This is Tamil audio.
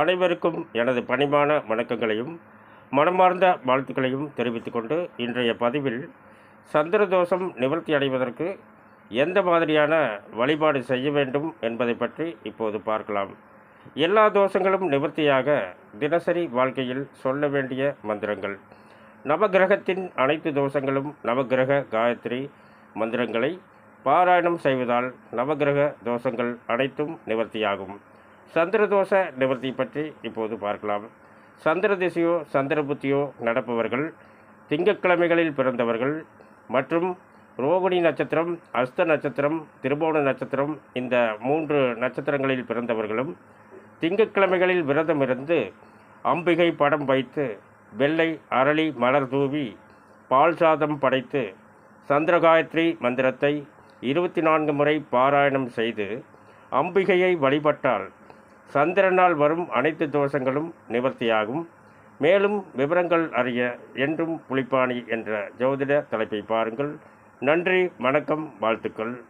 அனைவருக்கும் எனது பணிமான வணக்கங்களையும் மனமார்ந்த வாழ்த்துக்களையும் தெரிவித்துக் கொண்டு இன்றைய பதிவில் சந்திர தோஷம் நிவர்த்தி அடைவதற்கு எந்த மாதிரியான வழிபாடு செய்ய வேண்டும் என்பதை பற்றி இப்போது பார்க்கலாம். எல்லா தோஷங்களும் நிவர்த்தியாக தினசரி வாழ்க்கையில் சொல்ல வேண்டிய மந்திரங்கள். நவகிரகத்தின் அனைத்து தோஷங்களும் நவகிரக காயத்ரி மந்திரங்களை பாராயணம் செய்வதால் நவகிரக தோஷங்கள் அனைத்தும் நிவர்த்தியாகும். சந்திரதோஷ நிவர்த்தி பற்றி இப்போது பார்க்கலாம். சந்திர திசையோ சந்திர புத்தியோ நடப்பவர்கள் திங்கட்கிழமைகளில் பிறந்தவர்கள் மற்றும் ரோகிணி நட்சத்திரம் அஸ்த நட்சத்திரம் திருபோண நட்சத்திரம் இந்த மூன்று நட்சத்திரங்களில் பிறந்தவர்களும் திங்கட்கிழமைகளில் விரதமிருந்து அம்பிகை படம் வைத்து வெள்ளை அரளி மலர் தூவி பால் சாதம் படைத்து சந்திரகாயத்ரி மந்திரத்தை இருபத்தி நான்கு முறை பாராயணம் செய்து அம்பிகையை வழிபட்டால் சந்திரனால் வரும் அனைத்து தோஷங்களும் நிவர்த்தியாகும். மேலும் விவரங்கள் அறிய என்றும் புலிப்பாணி என்ற ஜோதிட தலைப்பை பாருங்கள். நன்றி வணக்கம் வாழ்த்துக்கள்.